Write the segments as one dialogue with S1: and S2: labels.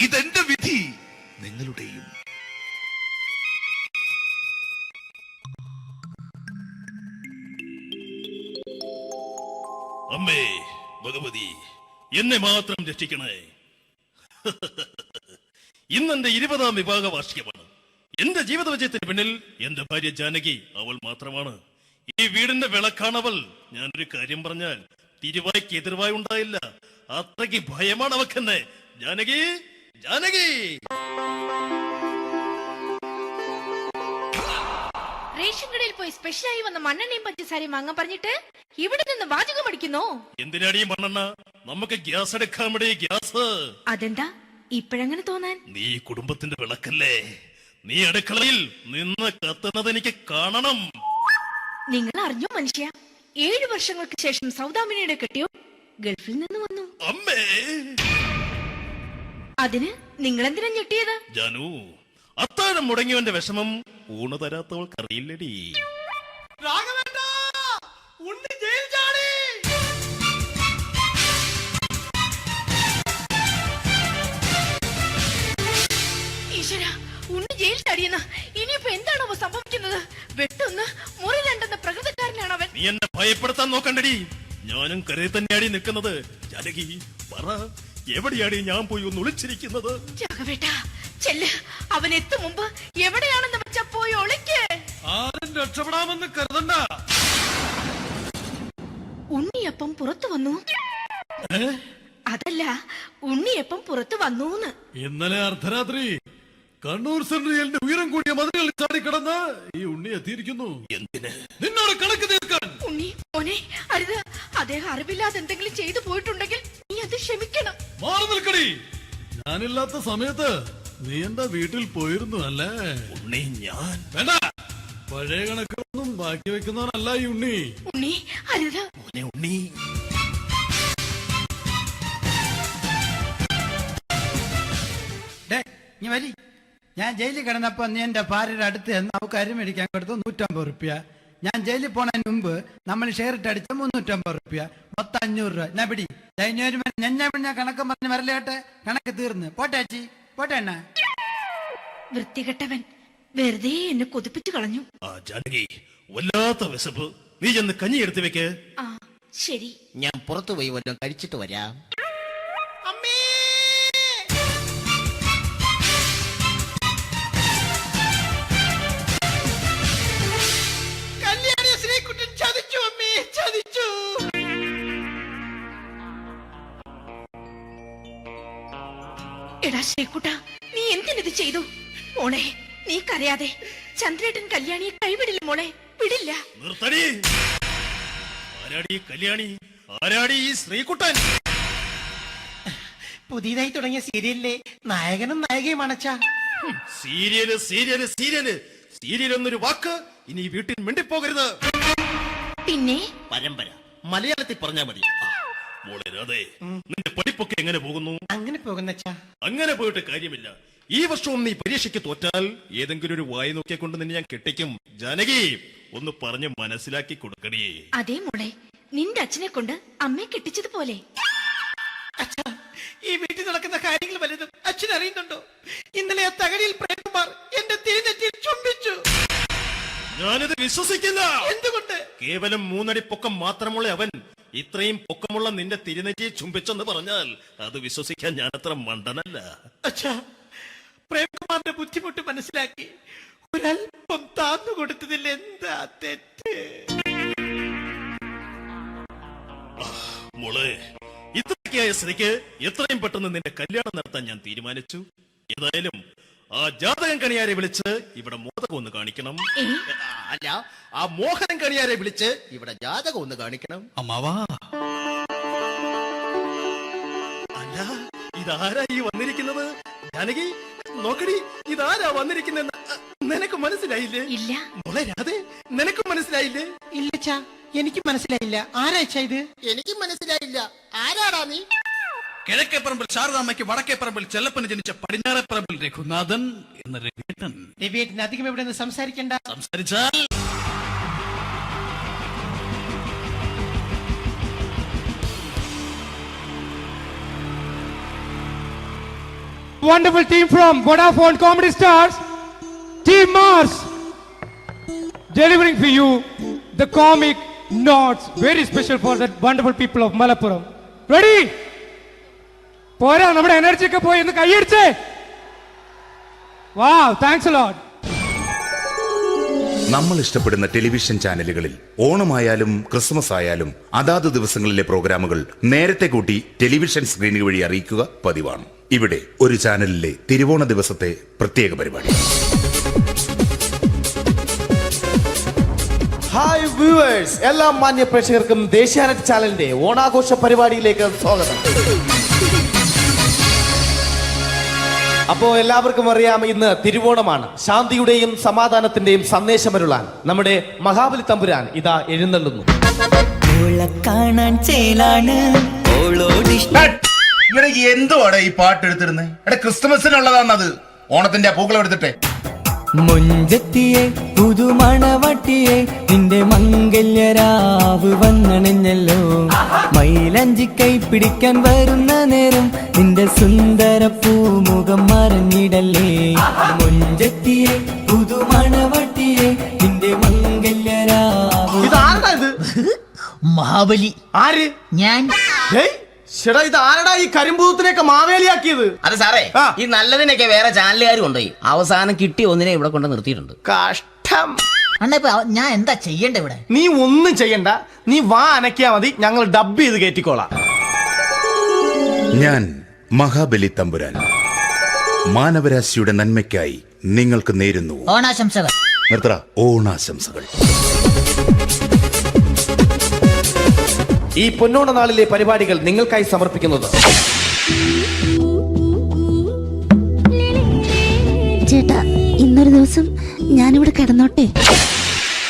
S1: ഇതെന്റെ വിധി. നിങ്ങളുടെയും.
S2: അമ്മേ ഭഗവതി എന്നെ മാത്രം രക്ഷിക്കണേ. ഇന്നെന്റെ ഇരുപതാം വിഭാഗ വാർഷികമാണ് എന്റെ ജീവിത വിജയത്തിന് പിന്നിൽ എന്റെ ഭാര്യ ജാനകി അവൾ മാത്രമാണ്. ഈ വീടിന്റെ വിളക്കാണവൾ. ഞാനൊരു കാര്യം പറഞ്ഞാൽ തിരുവായ്ക്ക് എതിർവായി ഉണ്ടായില്ല അത്രയ്ക്ക് ഭയമാണ് അവക്കെന്നെ. ജാനകി ജാനകി.
S3: റേഷൻ കടയിൽ പോയി സ്പെഷ്യലായി വന്ന മണ്ണെണ്ണയും പഞ്ചസാരയും വാങ്ങാൻ പറഞ്ഞിട്ട് ഇവിടെ നിന്ന് വാചകം അടിക്കുന്നു?
S2: എന്തിനാടി മണ്ണെണ്ണ? നമുക്ക് ഗ്യാസ് എടുക്കാൻ വേണ്ടി ഗ്യാസ്.
S3: അതെന്താ? ഇപ്പോഴങ്ങനെ തോന്നാൻ?
S2: നീ കുടുംബത്തിന്റെ വിളക്കല്ലേ? നീ അടുക്കളയിൽ നിന്ന് കത്തുന്നത് എനിക്ക് കാണണം.
S3: നിങ്ങൾ അറിഞ്ഞോ മനുഷ്യ? ഏഴു വർഷങ്ങൾക്ക് ശേഷം സൗദാമിനിയുടെ കെട്ടിയോ ഗൾഫിൽ നിന്ന് വന്നു.
S2: അമ്മേ.
S3: അതിന് നിങ്ങൾ എന്തിനാ ഞെട്ടിയത്?
S2: ജനു അത്താഴം മുടങ്ങിയവന്റെ വിഷമം ഊണ് തരാത്തവൾക്ക് അറിയില്ലടി
S3: ഈശ്വര ഉണ്ണി ജയിൽ ചാടിയെന്ന. ഇനിയിപ്പോ എന്താണോ സംഭവിക്കുന്നത്? വെട്ടൊന്ന് മുറി രണ്ടെന്ന പ്രകൃതക്കാരനാണ് അവൻ
S2: നീ എന്നെ ഭയപ്പെടുത്താൻ നോക്കണ്ടടി. ഞാനും കരയിൽ തന്നെയാടി നിൽക്കുന്നത്. ജാനകി പറ. എവിടെയാടി ഞാൻ പോയി ഒന്ന് ഒളിച്ചിരിക്കുന്നത്?
S3: രാഘവേട്ട ചെല്ല്. അവൻ എത്തും മുമ്പ് എവിടെയാണെന്ന് വെച്ചാ പോയി ഒളിക്ക്.
S4: ആരും രക്ഷപ്പെടാമെന്ന് കരുതണ്ട.
S3: ഉണ്ണിയപ്പം പുറത്തു വന്നു. അതല്ല ഉണ്ണിയപ്പം പുറത്തു വന്നൂന്ന്.
S4: ഇന്നലെ അർദ്ധരാത്രി കണ്ണൂർ സെൻട്രലിന്റെ ഉയരം കൂടിയ മതിലുകളിൽ ചാടിക്കിടന്ന് ഈ ഉണ്ണി എത്തിയിരിക്കുന്നു.
S2: എന്തിന്?
S4: നിന്നോട് കണക്ക് തീർക്കാൻ.
S3: ഉണ്ണി മോനെ അരുത്. അദ്ദേഹം അറിവില്ലാതെ എന്തെങ്കിലും ചെയ്തു പോയിട്ടുണ്ടെങ്കിൽ ക്ഷമിക്കണം.
S4: മാറി നിൽക്കടി. ഞാനില്ലാത്ത സമയത്ത് നീ എന്താ വീട്ടിൽ പോയിരുന്നു അല്ലേ?
S2: ഉണ്ണി ഞാൻ.
S4: വേണ്ട. പഴയ കണക്കൊന്നും ബാക്കി വെക്കുന്നവനല്ല ഈ ഉണ്ണി.
S3: ഉണ്ണി അരുത്.
S2: മോനെ ഉണ്ണി.
S5: ഡേ നീ വരി. ഞാൻ ജയിലിൽ കിടന്നപ്പോ നീ എന്റെ ഭാര്യയുടെ അടുത്ത് എന്ന് അവക്ക് അരി മേടിക്കാൻ കൊടുത്തു നൂറ്റമ്പത് റുപ്യ. ഞാൻ ജയിലിൽ പോണതിന് മുമ്പ് നമ്മൾ ഷെയർ ഇട്ട് അടിച്ച മുന്നൂറ്റമ്പത് റുപ്യ. മൊത്തം അഞ്ഞൂറ് രൂപ. ഞാൻ പിടി. കഴിഞ്ഞ ഞാൻ പിഞ്ഞ കണക്ക് പറഞ്ഞ് വരലേട്ടെ കണക്ക് തീർന്ന്. പോട്ടെ അച്ചി. പോട്ടെ അണ്ണ.
S3: വൃത്തികെട്ടവൻ വെറുതെ എന്നെ കൊതിപ്പിച്ചു കളഞ്ഞു.
S2: ആ ജാനകി വല്ലാത്ത വിശപ്പ്. നീ ചെന്ന് കഞ്ഞി എടുത്തു വെക്ക്.
S3: ആ ശരി.
S6: ഞാൻ പുറത്തു പോയി വല്ലതും കഴിച്ചിട്ട് വരാം.
S3: എടാ ശ്രീകുട്ട നീ എന്തിനിത് ചെയ്തു? മോളെ നീ കരയാതെ. ചന്ദ്രേട്ടൻ കല്യാണിയെ കൈവിടില്ല മോളെ വിടില്ല.
S2: നിർത്തടി. ആരാടി ഈ കല്യാണി? ആരാടി ഈ ശ്രീകുട്ടൻ?
S6: പുതിയതായി തുടങ്ങിയ സീരിയലിലെ നായകനും നായികയും അണച്ചാ
S2: സീരിയൽ സീരിയൽ സീരിയൽ. സീരിയൽ എന്നൊരു വാക്ക് ഇനി ഈ വീട്ടിൽ മിണ്ടിപ്പോകരുത്.
S3: പിന്നെ?
S2: പരമ്പര. മലയാളത്തിൽ പറഞ്ഞാ മതി. ആ, മോളെ രാധേ പഠിപ്പൊക്കെ എങ്ങനെ പോകുന്നു?
S6: അങ്ങനെ പോകുന്നച്ചാ
S2: അങ്ങനെ പോയിട്ട് കാര്യമില്ല. ഈ വർഷവും നീ പരീക്ഷയ്ക്ക് തോറ്റാൽ ഏതെങ്കിലും ഒരു വായി നോക്കിയെ കൊണ്ട് നിന്നെ ഞാൻ കെട്ടിക്കും. ജാനകി ഒന്ന് പറഞ്ഞ് മനസ്സിലാക്കി കൊടുക്കണേ
S3: അതേ മോളെ നിന്റെ അച്ഛനെ കൊണ്ട് അമ്മയെ കെട്ടിച്ചതുപോലെ.
S5: ഈ വീട്ടിൽ നടക്കുന്ന കാര്യങ്ങൾ വലുതും അച്ഛൻ അറിയുന്നുണ്ടോ? ഇന്നലെ ആ തകഴിയിൽ പ്രേമകുമാർ എന്റെ തിരിഞ്ഞെത്തി ചുംബിച്ചു.
S2: ഞാനിത് വിശ്വസിക്കില്ല.
S5: എന്തുകൊണ്ട്?
S2: കേവലം മൂന്നടി പൊക്കം മാത്രമുള്ള അവൻ ഇത്രയും പൊക്കമുള്ള നിന്റെ തിരുനെറ്റിയെ ചുംബിച്ചെന്ന് പറഞ്ഞാൽ അത് വിശ്വസിക്കാൻ ഞാൻ അത്ര മണ്ടനല്ല.
S5: അച്ഛാ പ്രേംകുമാറിന്റെ ബുദ്ധിമുട്ട് മനസ്സിലാക്കി ഒരല്പം താന്നു കൊടുത്തതിൽ എന്താ തെറ്റ്?
S2: മോളെ ഇത്രയ്ക്കായ സ്ഥിതിക്ക് എത്രയും പെട്ടെന്ന് നിന്റെ കല്യാണം നടത്താൻ ഞാൻ തീരുമാനിച്ചു. ഏതായാലും ആ ജാതകൻ കണിയാരെ വിളിച്ച് ഇവിടെ മോദകം ഒന്ന് കാണിക്കണം.
S6: അല്ല ആ മോഹനൻ കണിയാരെ വിളിച്ച് ഇവിടെ ജാതകം ഒന്ന് കാണിക്കണം.
S4: അമ്മാവാ.
S2: അല്ല ഇതാരാ ഈ വന്നിരിക്കുന്നത്? ജാനകി നോക്കടി ഇതാരാ വന്നിരിക്കുന്നെന്ന് നിനക്ക് മനസ്സിലായില്ലേ?
S3: ഇല്ല.
S2: മോളെ രാധേ നിനക്ക് മനസ്സിലായില്ലേ?
S5: ഇല്ലച്ചാ എനിക്ക് മനസ്സിലായില്ല. ആരാച്ചാ ഇത്?
S6: എനിക്കും മനസ്സിലായില്ല. ആരാടാ നീ?
S4: കിഴക്കേപ്പറമ്പിൽ ശാരദാമ്മയ്ക്ക് വടക്കേ പറമ്പിൽ ചെല്ലപ്പന് ജനിച്ച പടിഞ്ഞാറേ പറമ്പിൽ രഘുനാഥൻ എന്ന രഘുവേട്ടൻ
S5: രവിയേട്ടൻ അധികം ഇവിടെ നിന്ന് സംസാരിക്കണ്ട
S4: സംസാരിച്ചാൽ
S7: wonderful team from Vodafone Comedy Stars, Team Mars, delivering for you the comic notes, very special for the wonderful people of Malappuram. Ready? പോരാ നമ്മുടെ എനർജി ഒക്കെ പോയി ഒന്ന് കൈയടിച്ചേ. വാ താങ്ക്സ് ലോഡ്
S1: നമ്മൾ ഇഷ്ടപ്പെടുന്ന ടെലിവിഷൻ ചാനലുകളിൽ ഓണമായാലും ക്രിസ്മസ് ആയാലും അതാത് ദിവസങ്ങളിലെ പ്രോഗ്രാമുകൾ നേരത്തെ കൂട്ടി ടെലിവിഷൻ സ്ക്രീനുകൾ വഴി അറിയിക്കുക പതിവാണ്. ഇവിടെ ഒരു ചാനലിലെ തിരുവോണ ദിവസത്തെ പ്രത്യേക പരിപാടി.
S6: ഹായ് വ്യൂവേഴ്സ് എല്ലാ മാന്യ പ്രേക്ഷകർക്കും ദേശീയ ചാനലിന്റെ ഓണാഘോഷ പരിപാടിയിലേക്ക് സ്വാഗതം. അപ്പോ എല്ലാവർക്കും അറിയാം ഇന്ന് തിരുവോണമാണ്. ശാന്തിയുടെയും സമാധാനത്തിന്റെയും സന്ദേശമരുളാൻ നമ്മുടെ മഹാബലി തമ്പുരാൻ ഇതാ എഴുന്നള്ളുന്നു.
S1: എന്തുവാടാ ഈ പാട്ട് എടുത്തിരുന്നത് എടാ ക്രിസ്തുമസിനുള്ളതാണത്. ഓണത്തിന്റെ പൂക്കളം എടുത്തിട്ടെ.
S8: മുഞ്ചത്തിയെ പുതുമണവട്ടിയെ നിന്റെ മംഗല്യരാവ് വന്നണഞ്ഞല്ലോ. മൈലഞ്ചി കൈ പിടിക്കാൻ വരുന്ന നേരം നിന്റെ സുന്ദര പൂമുഖം മറിഞ്ഞിടല്ലേ. മുഞ്ചത്തിയെ പുതുമണവട്ടിയെ നിന്റെ മംഗല്യരാവ്
S9: മഹാബലി.
S6: ആര്?
S9: ഞാൻ.
S6: ശ്ശെടാ ഇത് ആരടാ ഈ കരിമ്പൂത്തിനെയൊക്കെ മാവേലിയാക്കിയത്?
S9: അത് സാറേ
S6: ആ.
S9: ഈ നല്ലതിനൊക്കെ വേറെ ചാനലുകാർ കൊണ്ടുപോയി അവസാനം കിട്ടി ഒന്നിനെ ഇവിടെ കൊണ്ട് നിർത്തിയിട്ടുണ്ട്.
S6: കഷ്ടം.
S9: അണ്ണ ഇപ്പൊ അവ- ഞാൻ എന്താ ചെയ്യണ്ട ഇവിടെ?
S6: നീ ഒന്നും ചെയ്യണ്ട. നീ വാ അനക്കിയാ മതി. ഞങ്ങൾ ഡബ് ചെയ്ത് കയറ്റിക്കോളാം
S1: ഞാൻ മഹാബലി തമ്പുരാൻ. മാനവരാശിയുടെ നന്മയ്ക്കായി നിങ്ങൾക്ക് നേരുന്നു.
S9: ഓണാശംസകൾ.
S1: നിർത്തറ ഓണാശംസകൾ.
S6: ഈ പൊന്നോണ നാളിലെ പരിപാടികൾ നിങ്ങൾക്കായി സമർപ്പിക്കുന്നത്.
S10: ചേട്ടാ ഇന്നൊരു ദിവസം ഞാനിവിടെ കിടന്നോട്ടെ.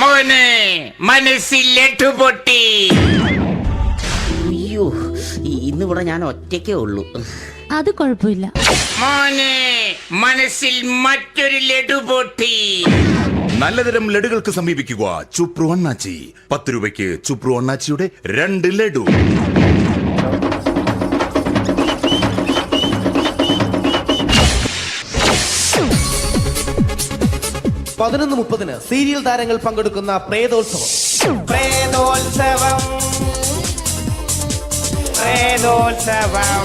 S11: മോനെ മനസ്സിലെട്ടു പൊട്ടി.
S9: അയ്യോ ഇന്നിവിടെ ഞാൻ ഒറ്റയ്ക്കേ ഉള്ളൂ.
S10: അത് കുഴപ്പമില്ല.
S11: മോനെ മനസ്സിൽ മറ്റൊരു ലഡു പൊട്ടി.
S1: നല്ലതരം ലഡുകൾക്ക് സമീപിക്കുക. ചുപ്രു അണ്ണാച്ചി. പത്ത് രൂപയ്ക്ക് ചുപ്രു അണ്ണാച്ചിയുടെ രണ്ട് ലഡു.
S6: പതിനൊന്ന് മുപ്പതിന് സീരിയൽ താരങ്ങൾ പങ്കെടുക്കുന്ന പ്രേതോത്സവം. പ്രേതോത്സവം. പ്രേതോത്സവം.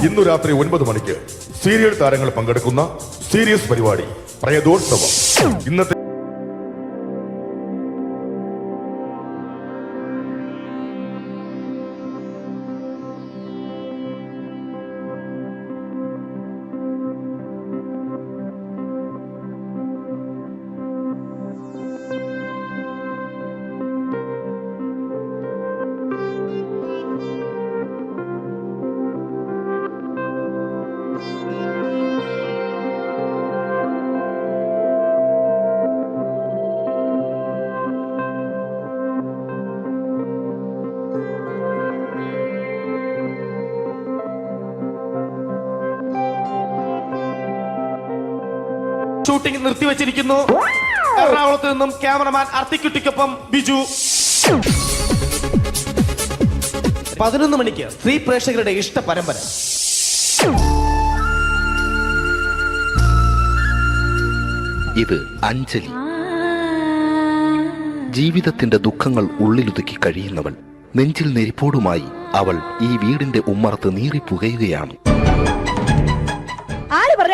S12: ഇന്നു രാത്രി ഒൻപത് മണിക്ക് സീരിയൽ താരങ്ങൾ പങ്കെടുക്കുന്ന സീരിയസ് പരിപാടി പ്രേതോത്സവം. ഇന്നത്തെ
S6: ഷൂട്ടിംഗ് നിർത്തിവെച്ചിരിക്കുന്നു. എറണാകുളത്ത് നിന്നും ക്യാമറമാൻ അർത്തിക്കുട്ടിക്കൊപ്പം ബിജു. പതിനൊന്ന് മണിക്ക് സ്ത്രീ പ്രേക്ഷകരുടെ ഇഷ്ട പരമ്പര.
S13: ഇത് അഞ്ജലി. ജീവിതത്തിന്റെ ദുഃഖങ്ങൾ ഉള്ളിലുതുക്കി കഴിയുന്നവൾ. നെഞ്ചിൽ നെരിപ്പോടുമായി അവൾ ഈ വീടിന്റെ ഉമ്മറത്ത് നീറിപ്പുകയുകയാണ്.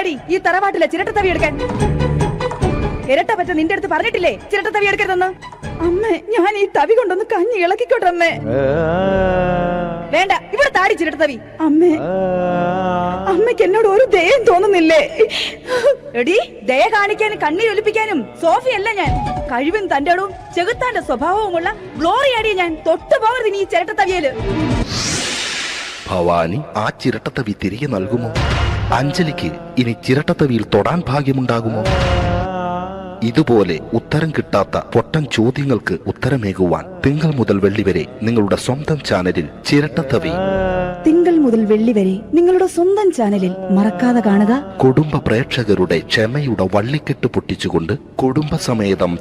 S14: ആര് ഈ തറവാട്ടിലെ ചിരട്ട തവി എടുക്കാൻ. ഇരട്ട പറ്റ നിന്റെ അടുത്ത് പറഞ്ഞിട്ടില്ലേ ചിരട്ട തവി എടുക്കരുതെന്ന്? അമ്മേ ഞാൻ ഈ തവി കൊണ്ടൊന്ന് കഞ്ഞി ഇളക്കിക്കോട്ടെ അമ്മേ. വേണ്ട ഇവിടെ താടി ചിരട്ട തവി അമ്മേ അമ്മയ്ക്ക് എന്നോട് ഒരു ദയം തോന്നുന്നില്ലേ? എടി ദയ കാണിക്കാനും കണ്ണീരൊലിപ്പിക്കാനും സോഫിയല്ല ഞാൻ. കഴിവും തന്റെ അടവും ചെകുത്താന്റെ സ്വഭാവവുമുള്ള ഗ്ലോറി ഗ്ലോറിയാടിയ ഞാൻ തൊട്ടു പോകരുത് നീ ഈ ചിരട്ട തവിയൽ
S13: ഭവാനി ആ ചിരട്ടത്തവി തിരികെ നൽകുമോ? അഞ്ജലിക്ക് ഇനി ചിരട്ടത്തവിയിൽ തൊടാൻ ഭാഗ്യമുണ്ടാകുമോ? ഇതുപോലെ ഉത്തരം കിട്ടാത്ത പൊട്ടൻ ചോദ്യങ്ങൾക്ക് ഉത്തരമേകുവാൻ തിങ്കൾ മുതൽ വെള്ളി വരെ നിങ്ങളുടെ സ്വന്തം ചാനലിൽ ചിരട്ടത്തവി.
S14: തിങ്കൾ മുതൽ വെള്ളി വരെ നിങ്ങളുടെ സ്വന്തം ചാനലിൽ മറക്കാതെ കാണുക.
S13: കുടുംബ പ്രേക്ഷകരുടെ ക്ഷമയുടെ വള്ളിക്കെട്ട് പൊട്ടിച്ചുകൊണ്ട് കുടുംബസമേതം